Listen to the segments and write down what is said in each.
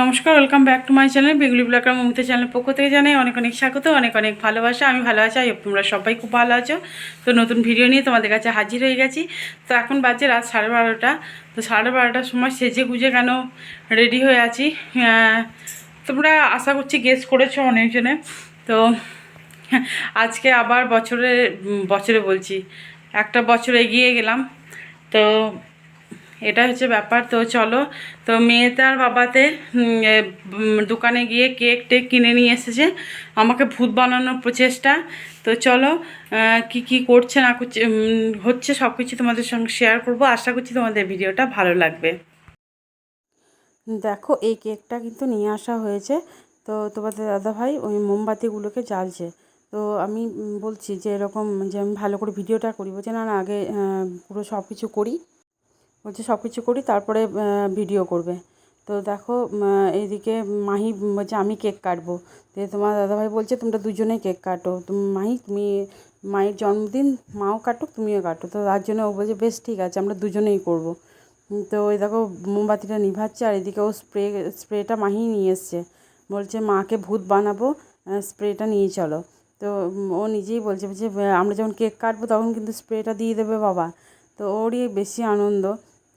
নমস্কার welcome back to my channel বেগুলি blogger Mamata channel পক্ষ থেকে জানাই অনেক অনেক স্বাগত, অনেক অনেক ভালোবাসা। আমি ভালো আছি তোমরা সবাই খুব ভালো আছো। তো নতুন ভিডিও নিয়ে তোমাদের কাছে হাজির হয়ে গেছি। তো এখন বাজে রাত সাড়ে বারোটা। তো সাড়ে বারোটার সময় সেজে গুজে কেন রেডি হয়ে আছি? তোমরা আশা করছি গেস করেছ অনেকজনে। তো আজকে আবার বছরে বছরে বলছি, একটা বছর এগিয়ে গেলাম। তো এটা হচ্ছে ব্যাপার। তো চলো, তো মেয়ে তার বাবাতে দোকানে গিয়ে কেক টেক কিনে নিয়ে এসেছে। আমাকে ভূত বানানোর প্রচেষ্টা। তো চলো কি কি করছে না করছে হচ্ছে সব কিছু তোমাদের সঙ্গে শেয়ার করব। আশা করছি তোমাদের ভিডিওটা ভালো লাগবে। দেখো, এই কেকটা কিন্তু নিয়ে আসা হয়েছে। তো তোমাদের দাদাভাই ওই মোমবাতিগুলোকে জ্বালছে। তো আমি বলছি যে এরকম যে আমি ভালো করে ভিডিওটা করি। বলছে, না না, আগে পুরো সব কিছু করি। বলছে সব কিছু করি, তারপরে ভিডিও করবে। তো দেখো এইদিকে মাহি বলছে, আমি কেক কাটবো। তো তোমার দাদাভাই বলছে, তোমরা দুজনেই কেক কাটো। তুমি মাহি, তুমি মায়ের জন্মদিন, মাও কাটুক, তুমিও কাটো। তো তার জন্য ও বলছে, বেশ, ঠিক আছে, আমরা দুজনেই করব। তো ওই দেখো, মোমবাতিটা নিভাচ্ছে, আর এদিকে ও স্প্রে, স্প্রেটা মাহি নিয়ে এসছে। বলছে, মাকে ভূত বানাবো স্প্রেটা নিয়ে চলো। তো ও নিজেই বলছে বলছে, আমরা যখন কেক কাটবো, তখন কিন্তু স্প্রেটা দিয়ে দেবে বাবা। তো ওরই বেশি আনন্দ।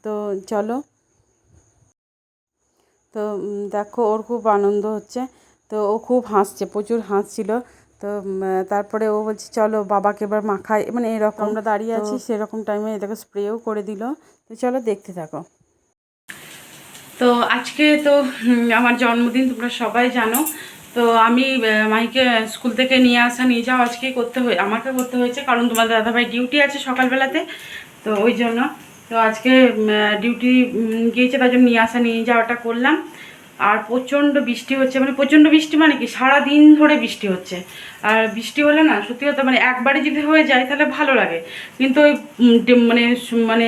তো চলো। তো দেখো ওর খুব আনন্দ হচ্ছে। তো ও খুব হাসছে প্রচুর হাসছিল। তো তারপরে ও বলছে চলো বাবাকে এবার মাখায় মানে এরকম আমরা দাঁড়িয়ে আছি সেরকম টাইমে দেখো স্প্রেও করে দিল। তো চলো দেখতে থাকো। তো আজকে তো আমার জন্মদিন তোমরা সবাই জানো। তো আমি মাইকে স্কুল থেকে নিয়ে আসা নিয়ে যাওয়া আজকেই করতে হয়ে আমাকে করতে হয়েছে। কারণ তোমাদের দাদাভাই ডিউটি আছে সকালবেলাতে। তো ওই জন্য তো আজকে ডিউটি গিয়েছে, তার জন্য নিয়ে আসা, নিয়ে যাওয়াটা করলাম। আর প্রচণ্ড বৃষ্টি হচ্ছে মানে প্রচণ্ড বৃষ্টি মানে কি সারা দিন ধরে বৃষ্টি হচ্ছে। আর বৃষ্টি হলে না, সত্যি কথা মানে একবারে যদি হয়ে যায়, তাহলে ভালো লাগে। কিন্তু ওই মানে মানে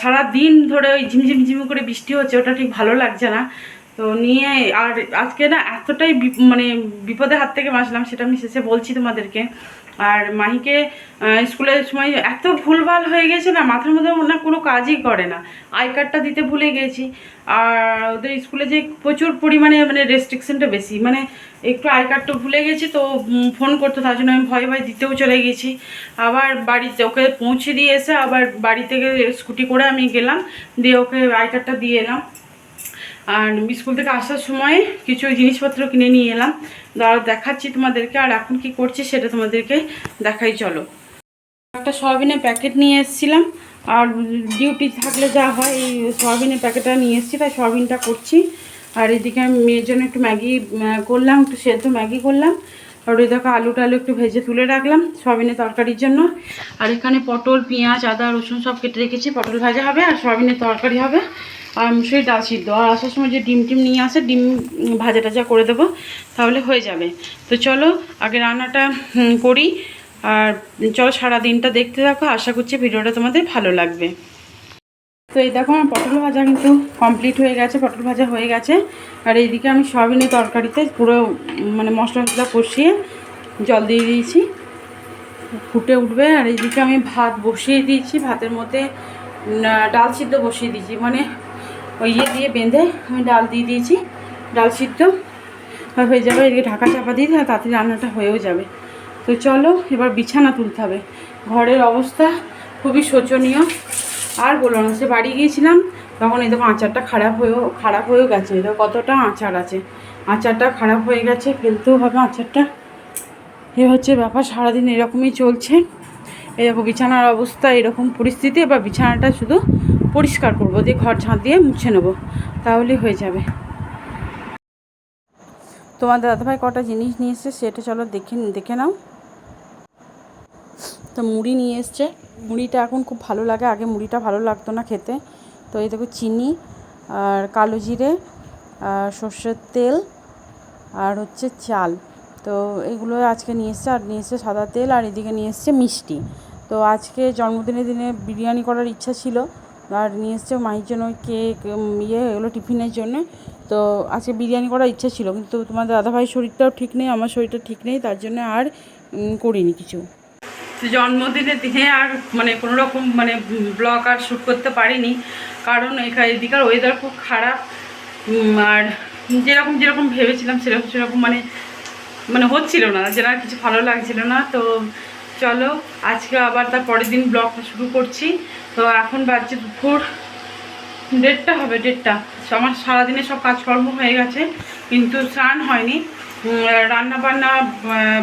সারা দিন ধরে ওই ঝিমঝিম ঝিম করে বৃষ্টি হচ্ছে, ওটা ঠিক ভালো লাগছে না। তো নিয়ে, আর আজকে না, এতটাই মানে বিপদের হাত থেকে বাঁচলাম, সেটা আমি শেষে বলছি তোমাদেরকে। আর মাহিকে স্কুলের সময় এত ভুলভাল হয়ে গেছে না, মাথার মধ্যে না কোনো কাজই করে না। আই কার্ডটা দিতে ভুলে গেছি। আর ওদের স্কুলে যে প্রচুর পরিমাণে মানে রেস্ট্রিকশনটা বেশি। মানে একটু আই কার্ডটা ভুলে গেছি তো ফোন করতো, তার জন্য আমি ভয় ভয় দিতেও চলে গেছি। আবার বাড়িতে ওকে পৌঁছে দিয়ে এসে আবার বাড়ি থেকে স্কুটি করে আমি গেলাম, দিয়ে ওকে আই কার্ডটা দিয়ে এলাম। আর স্কুল থেকে আসার সময় কিছু জিনিসপত্র কিনে নিয়ে এলাম। দাঁড়া দেখাচ্ছি তোমাদেরকে আর এখন কি করছি সেটা তোমাদেরকে দেখাই, চলো। একটা সয়াবিনের প্যাকেট নিয়ে এসেছিলাম। আর ডিউটি থাকলে যা হয়, এই সয়াবিনের প্যাকেটটা নিয়ে এসেছি, তাই সয়াবিনটা করছি। আর এদিকে আমি মেয়ের জন্য একটু ম্যাগি করলাম, একটু সেদ্ধ ম্যাগি করলাম। আর ওই দেখো আলু টালু একটু ভেজে তুলে রাখলাম, সয়াবিনের তরকারির জন্য। আর এখানে পটল, পেঁয়াজ, আদা, রসুন সব কেটে রেখেছি, পটল ভাজা হবে আর সয়াবিনের তরকারি হবে। আর মুসুরি ডাল সিদ্ধ। আর আসার সময় যে ডিম টিম নিয়ে আসে, ডিম ভাজা টাজা করে দেবো, তাহলে হয়ে যাবে। তো চলো, আগে রান্নাটা করি। আর চলো সারা দিনটা দেখতে থাকো। আশা করছি ভিডিওটা তোমাদের ভালো লাগবে। তো এই দেখো আমার পটল ভাজা কিন্তু কমপ্লিট হয়ে গেছে, পটল ভাজা হয়ে গেছে। আর এইদিকে আমি সয়াবিনের তরকারিতে পুরো মানে মশলা মশলা কষিয়ে জল দিয়ে দিয়েছি। ফুটে উঠবে। আর এইদিকে আমি ভাত বসিয়ে দিয়েছি, ভাতের মধ্যে ডাল সিদ্ধ বসিয়ে দিয়েছি। মানে ওই ইয়ে দিয়ে বেঁধে আমি ডাল দিয়ে দিয়েছি, ডাল সিদ্ধ। হয়ে যাবে এদিকে ঢাকা চাপা দিয়ে দিলে তাড়াতাড়ি রান্নাটা হয়েও যাবে। তো চলো এবার বিছানা তুলতে হবে। ঘরের অবস্থা খুবই শোচনীয়। আর বলো না, সে বাড়ি গিয়েছিলাম, তখন এই দেখো আচারটা খারাপ হয়েও খারাপ হয়েও গেছে। এটা কতটা আচার আছে। আচারটা খারাপ হয়ে গেছে, ফেলতেও হবে আচারটা। এ হচ্ছে ব্যাপার, সারাদিন এরকমই চলছে। এই দেখো বিছানার অবস্থা এরকম পরিস্থিতি, এবার বিছানাটা শুধু পরিষ্কার করব, দিয়ে ঘর ঝাঁট দিয়ে মুছে নেব, তাহলেই হয়ে যাবে। তোমাদের দাদাভাই কটা জিনিস নিয়ে এসছে সেটা চলো দেখে দেখে নাও। তো মুড়ি নিয়ে এসছে। মুড়িটা এখন খুব ভালো লাগে। আগে মুড়িটা ভালো লাগতো না খেতে। তো এই দেখো চিনি আর কালো জিরে আর সর্ষের তেল আর হচ্ছে চাল। তো এগুলো আজকে নিয়ে এসছে আর নিয়ে এসছে সাদা তেল আর এদিকে নিয়ে এসছে মিষ্টি। তো আজকে জন্মদিনের দিনে বিরিয়ানি করার ইচ্ছা ছিল। আর নিয়ে এসছে মায়ের জন্য কেক ইয়ে এগুলো টিফিনের জন্য। তো আজকে বিরিয়ানি করার ইচ্ছা ছিল। কিন্তু তোমাদের দাদাভাইয়ের শরীরটাও ঠিক নেই, আমার শরীরটা ঠিক নেই, তার জন্য আর করিনি কিছু। তো জন্মদিনের দিনে আর মানে কোনো রকম মানে ব্লগ আর শ্যুট করতে পারিনি। কারণ এখানে এদিকার ওয়েদার খুব খারাপ। আর যেরকম যেরকম ভেবেছিলাম সেরকম সেরকম মানে মানে হচ্ছিল না যেটা কিছু ভালো লাগছিল না। তো চলো, আজকে আবার তার পরের দিন ব্লগটা শুরু করছি। তো এখন বাজছে দুপুর দেড়টা হবে, দেড়টা। আমার সারাদিনে সব কাজকর্ম হয়ে গেছে, কিন্তু স্নান হয়নি। রান্না বান্না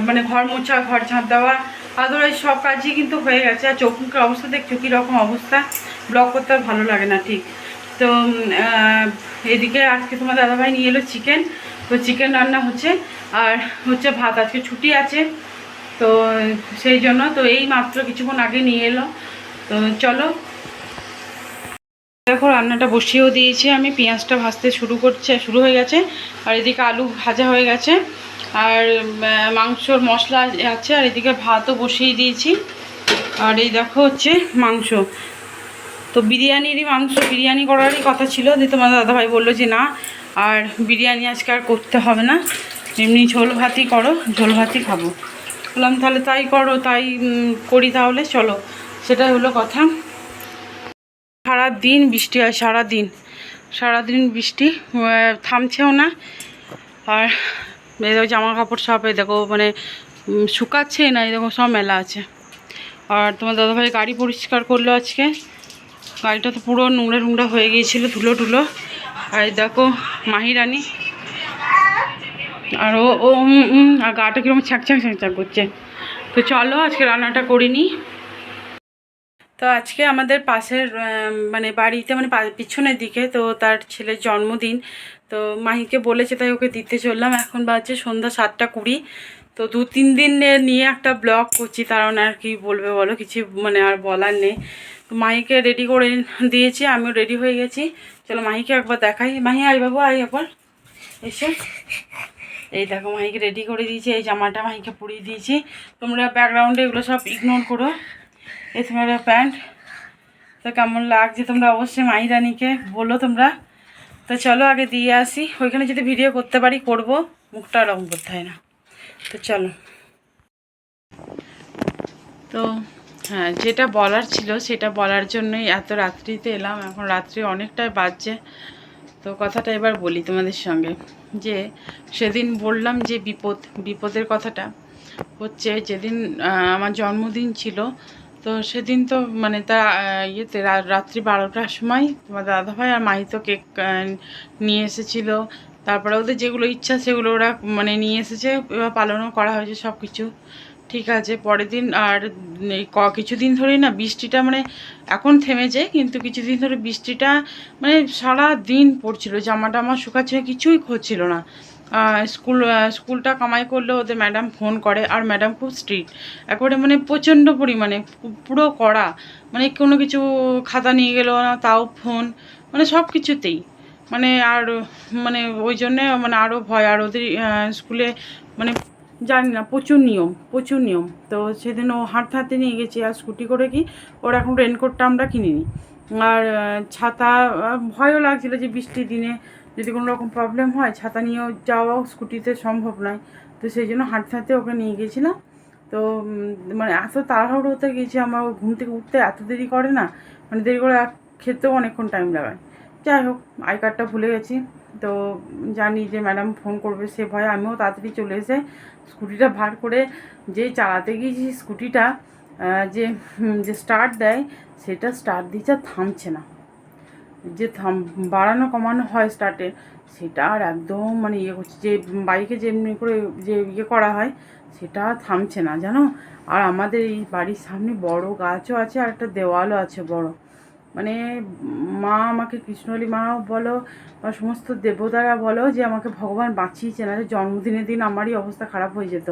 মানে ঘর মোছা, ঘর ঝাঁপ দেওয়া আদরাই সব কাজই কিন্তু হয়ে গেছে। আর চোখ মুখের অবস্থা দেখছ কীরকম অবস্থা? ব্লগ করতে ভালো লাগে না, ঠিক। তো এদিকে আজকে তোমার দাদাভাই নিয়ে এলো চিকেন তো চিকেন রান্না হচ্ছে, আর হচ্ছে ভাত। আজকে ছুটি আছে, তো সেই জন্য তো এই মাত্র কিছুক্ষণ আগে নিয়ে এলো। তো চলো। দেখো, রান্নাটা বসিয়েও দিয়েছি আমি। পেঁয়াজটা ভাজতে শুরু করছে, শুরু হয়ে গেছে। আর এদিকে আলু ভাজা হয়ে গেছে। আর মাংসর মশলা আছে, আর এদিকে ভাতও বসিয়ে দিয়েছি। আর এই দেখো হচ্ছে মাংস। তো বিরিয়ানিরই মাংস, বিরিয়ানি করারই কথা ছিল, যে তোমার দাদাভাই বলল যে না, আর বিরিয়ানি আজকে আর করতে হবে না। এমনি ঝোল ভাতই করো, ঝোল ভাতই খাব। বললাম, তাহলে তাই করো, তাই করি তাহলে, চলো। সেটাই হলো কথা। সারা দিন বৃষ্টি হয় সারা দিন সারাদিন বৃষ্টি থামছেও না। আর দেখো জামা কাপড় সব, এই দেখো মানে শুকাচ্ছে না, এই দেখো সব মেলা আছে। আর তোমার দাদাভাই গাড়ি পরিষ্কার করল আজকে। গাড়িটা তো পুরো নোংরা নোংরা হয়ে গিয়েছিল, ধুলো টুলো। আর দেখো মাহিরানি আর ও ও আর গাটা কীরকম ছ্যাঁক ছ্যাঁক ছ্যাঁক করছে। তো চলো আজকে রান্নাটা করিনি তো আজকে আমাদের পাশের মানে বাড়িতে মানে পিছনের দিকে, তো তার ছেলের জন্মদিন। তো মাহিকে বলেছে, তাই ওকে দিতে চললাম। এখন বাজছে সন্ধ্যা সাতটা কুড়ি। তো দু তিন দিন নিয়ে একটা ব্লগ করছি কারণ আর কি বলবে বলো, কিছু মানে আর বলার নেই। তো মাহিকে রেডি করে দিয়েছি, আমিও রেডি হয়ে গেছি। চলো মাহিকে একবার দেখাই। মাহি আই বাবু আই একবার। এসে। এই দেখো, মাহিকে রেডি করে দিয়েছি, এই জামাটা মাহিকে পরিয়ে দিয়েছি। তোমরা ব্যাকগ্রাউন্ডে এগুলো সব ইগনোর করো। এই তোমার প্যান্ট তো কেমন লাগছে তোমরা অবশ্যই মাহিরানিকে বলো তোমরা। তো চলো আগে দিয়ে আসি। ওইখানে যদি ভিডিও করতে পারি, করব। মুখটা রং করতে হয় না। তো চলো। তো হ্যাঁ যেটা বলার ছিল সেটা বলার জন্যই এত রাত্রিতে এলাম। এখন রাত্রি অনেকটাই বাজছে। তো কথাটা এবার বলি তোমাদের সঙ্গে। যে, সেদিন বললাম যে বিপদ, বিপদের কথাটা হচ্ছে, যেদিন আমার জন্মদিন ছিল তো সেদিন তো মানে তা ইয়েতে রাত্রি বারোটার সময় তোমার দাদাভাই আর মাই তো কেক নিয়ে এসেছিল। তারপরে ওদের যেগুলো ইচ্ছা সেগুলো ওরা মানে নিয়ে এসেছে, এবার পালনও করা হয়েছে সব কিছু ঠিক আছে, পরের দিন আর ক, কিছুদিন ধরেই না বৃষ্টিটা মানে এখন থেমেছে, কিন্তু কিছুদিন ধরে বৃষ্টিটা মানে সারা দিন পড়ছিল জামা টামা শুকাচ্ছে কিছুই হচ্ছিল না। স্কুল স্কুলটা কামাই করলে ওদের ম্যাডাম ফোন করে। আর ম্যাডাম খুব স্ট্রিক্ট একবারে মানে প্রচণ্ড পরিমাণে পুরো কড়া। মানে কোনো কিছু খাতা নিয়ে গেলো না, তাও ফোন মানে সব কিছুতেই। মানে আর মানে ওই জন্যে মানে আরও ভয়। আর ওদের স্কুলে মানে জানি না, প্রচুর নিয়ম প্রচুর নিয়ম। তো সেদিন ও হাঁটতে হাঁটতে নিয়ে গেছি। আর স্কুটি করে কি, ওর এখন রেনকোটটা আমরা কিনিনি। আর ছাতা ভয়ও লাগছিল যে বৃষ্টির দিনে যদি কোনো রকম প্রবলেম হয়, ছাতা নিয়েও যাওয়াও স্কুটিতে সম্ভব নয়। তো সেই জন্য হাঁটতে হাঁটতে ওকে নিয়ে গেছিলাম তো মানে এত তাড়াহুড়ো হতে গেছি আমার ঘুম থেকে উঠতে এত দেরি করে না মানে দেরি করে খেতেও অনেকক্ষণ টাইম লাগায়। যাই হোক আই কার্ডটা ভুলে গেছি। তো, জানি যে ম্যাডাম ফোন করবে, সে ভয়ে আমিও তাড়াতাড়ি চলে এসে স্কুটিটা ভার করে যেই চালাতে গিয়েছি স্কুটিটা যে যে স্টার্ট দেয়, সেটা স্টার্ট দিচ্ছে থামছে না। যে থাম, বাড়ানো কমানো হয় স্টার্টে সেটা আর একদম মানে ইয়ে করছে যে বাইকে যেমনি করে যে ইয়ে করা হয়, সেটা থামছে না, জানো? আর আমাদের এই বাড়ির সামনে বড় গাছও আছে আর একটা দেওয়ালও আছে বড়। মানে মা আমাকে, কৃষ্ণলী মা বলো বা সমস্ত দেবতারা বলো যে আমাকে ভগবান বাঁচিয়েছে না জন্মদিনের দিন আমারই অবস্থা খারাপ হয়ে যেত।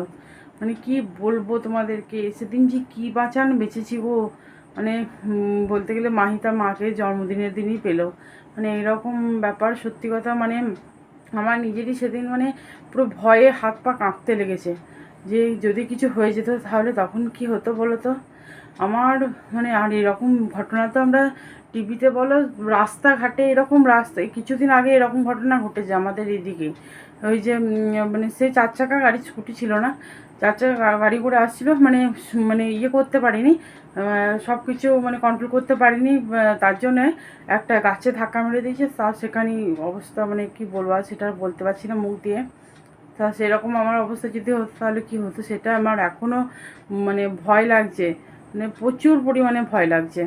মানে কি বলব তোমাদেরকে? সেদিন যে কী বাঁচান বেঁচেছি গো। মানে বলতে গেলে মাহিতা মাকে জন্মদিনের দিনই পেল। মানে এরকম ব্যাপার, সত্যি কথা মানে আমার নিজেরই সেদিন মানে পুরো ভয়ে হাত পা কাঁপতে লেগেছে। যে, যদি কিছু হয়ে যেত তাহলে তখন কি হতো বলো তো? আমার মানে আর এরকম ঘটনা তো আমরা টিভিতে বলো, রাস্তাঘাটে এরকম রাস্তা এই কিছুদিন আগে এরকম ঘটনা ঘটেছে আমাদের এদিকে। ওই যে মানে সে চার চাকা গাড়ি স্কুটি ছিল না? চার গা- গাড়ি করে আসছিল মানে মানে ইয়ে করতে পারিনি সব কিছু মানে কন্ট্রোল করতে পারিনি তার জন্য একটা গাছে ধাক্কা মেরে দিয়েছে তার সেখানেই অবস্থা মানে কি বলব আর সেটা বলতে পারছি না মুখ দিয়ে। তা সেরকম আমার অবস্থা যদি হতো তাহলে কী হতো সেটা আমার এখনও মানে ভয় লাগছে মানে প্রচুর পরিমাণে ভয় লাগছে।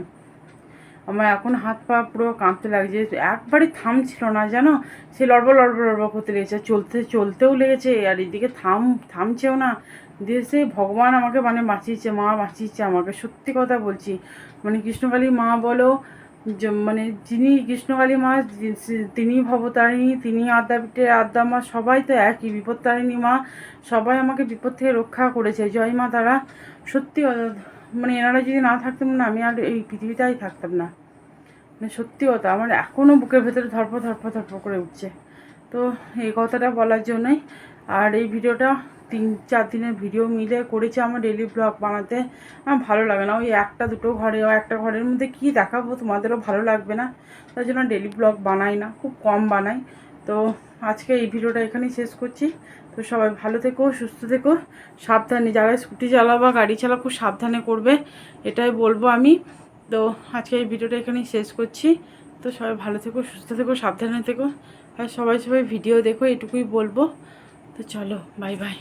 আমার এখন হাত পা পুরো কাঁপতে লাগছে। একবারে থামছিল না, জানো? সে লড়বড় লড়বড় লড়বড় করতে লেগেছে। চলতে, চলতেও লেগেছে। আর এদিকে থাম, থামছেও না। দিয়ে সে ভগবান আমাকে মানে বাঁচিয়েছে, মা বাঁচিয়েছে আমাকে। সত্যি কথা বলছি। মানে কৃষ্ণকালী মা বলো মানে যিনি কৃষ্ণকালী মা, তিনি ভবতারিণী, তিনি আদ্যাপীঠে আদ্যা মা, সবাই তো একই, বিপত্তারিণী মা। সবাই আমাকে বিপদ থেকে রক্ষা করেছে। জয় মা তারা। সত্যি মানে এনারা যদি না থাকতাম না, আমি আর এই পৃথিবীটাই থাকতাম না। মানে সত্যি কথা, আমার এখনও বুকের ভেতরে ধরপ ধরপ ধরপ করে উঠছে। তো এই কথাটা বলার জন্যই আর এই ভিডিওটা তিন, চার দিনের ভিডিও মিলে করেছে আমার ডেলি ব্লগ বানাতে। আমার ভালো লাগে না, ওই একটা দুটো ঘরে একটা ঘরের মধ্যে কী দেখাবো, তোমাদেরও ভালো লাগবে না। তাই জন্য ডেলি ব্লগ বানাই না, খুব কম বানাই। তো আজকে এই ভিডিওটা এখানেই শেষ করছি। তো সবাই ভালো থেকো, সুস্থ থেকো, সাবধানে, যারা স্কুটি চালাও বা গাড়ি চালাও, খুব সাবধানে করবে। এটাই বলব আমি। তো আজকে এই ভিডিওটা এখানেই শেষ করছি। তো সবাই ভালো থেকো, সুস্থ থেকো, সাবধানে থেকো। আর সবাই সবাই ভিডিও দেখো, এটুকুই বলব। তো চলো বাই বাই